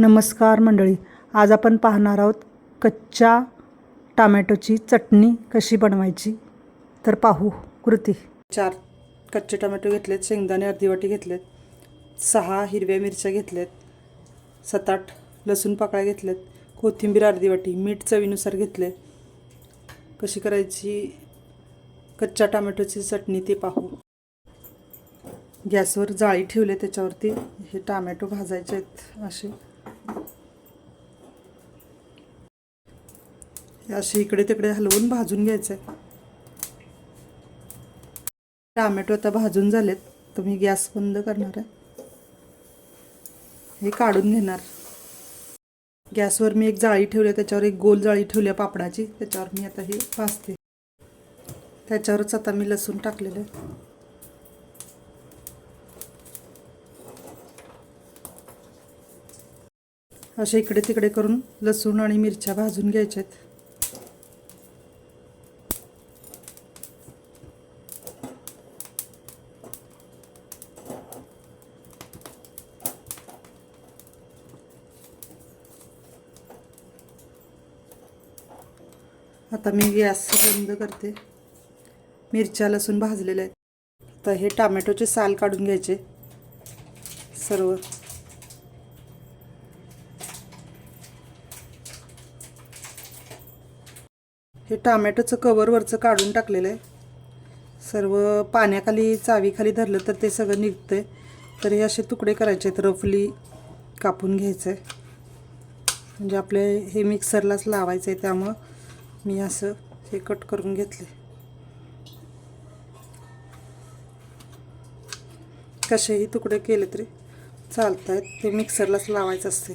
नमस्कार मंडळी आज आपण पाहणार आहोत कच्च्या टामॅटोची चटणी कशी बनवायची? तर पाहू कृती. चार कच्चे टोमॅटो घेतलेत शेंगदाणे अर्धी वाटी घेतलेत सहा हिरव्या मिरच्या घेतल्यात सात आठ लसूण पाकळ्या घेतल्यात कोथिंबीर अर्धी वाटी मीठ चवीनुसार घेतले कशी करायची? कच्च्या टोमॅटोची चटणी ते पाहू. गॅसवर जाळी ठेवले त्याच्यावरती हे टामॅटो भाजायचे आहेत असे. हे असे इकडे तिकडे हलवून भाजून घ्यायचं आहे टामॅटो आता भाजून झालेत. तर मी गॅस बंद करणार आहे. हे काढून घेणार. गॅसवर मी एक जाळी ठेवली त्याच्यावर एक गोल जाळी ठेवली आहे पापडाची. त्याच्यावर मी आता हे भाजते. त्याच्यावरच आता मी लसूण टाकलेलं आहे. असे इकडे तिकडे करून लसूण आणि मिरच्या भाजून घ्यायच्यात. आता मी गॅस बंद करते. मिरच्या लसूण भाजलेल्या आहेत. आता हे टामॅटोचे साल काढून घ्यायचे. सर्व. हे टामॅटोचं कवरवरचं काढून टाकलेलं आहे. सर्व पाण्याखाली चावीखाली धरलं तर ते सगळं निघतं आहे तर हे असे तुकडे करायचे आहेत. रफली कापून घ्यायचं आहे म्हणजे आपले हे मिक्सरलाच लावायचं आहे त्यामुळं मी असं हे कट करून घेतले कसेही तुकडे केले तरी चालत आहेत ते मिक्सरलाच लावायचं असते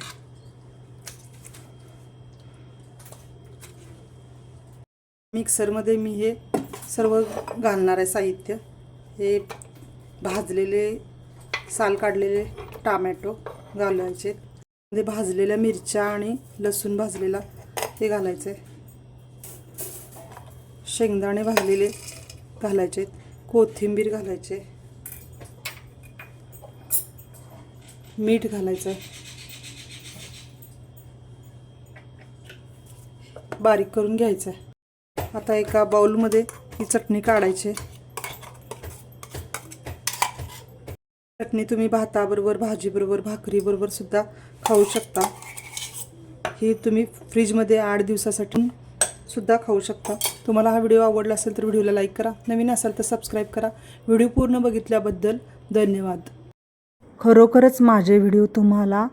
मिक्सरमध्ये मी हे सर्व घालणार आहे साहित्य. हे भाजलेले साल काढलेले टामॅटो घालायचे. मध्ये भाजलेल्या मिरच्या आणि लसूण भाजलेला ते घालायचे शेंगदाणे भाजलेले घालायचे. कोथिंबीर घालायचे. मीठ घालायचं. बारीक करून घ्यायचं आहे आता एका बाऊलमध्ये ही चटणी काढायची. चटणी तुम्ही भाताबरोबर भाजीबरोबर भाकरीबरोबर सुद्धा खाऊ शकता. ही तुम्ही फ्रीजमध्ये आठ दिवसासाठी सुद्धा खाऊ शकता. तुम्हाला हा व्हिडिओ आवडला असेल तर व्हिडिओला लाईक करा. नवीन असाल तर सबस्क्राईब करा. व्हिडिओ पूर्ण बघितल्याबद्दल धन्यवाद. खरोखरच माझे व्हिडिओ तुम्हाला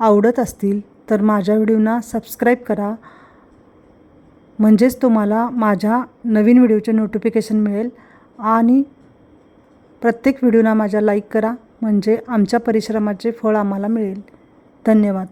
आवडत असतील तर माझ्या व्हिडिओना सबस्क्राईब करा. म्हणजेच तुम्हाला माझ्या नवीन व्हिडिओचे नोटिफिकेशन मिळेल. आणि प्रत्येक व्हिडिओला माझ्या लाईक करा. म्हणजे आमच्या परिश्रमाचे फळ आम्हाला मिळेल. धन्यवाद.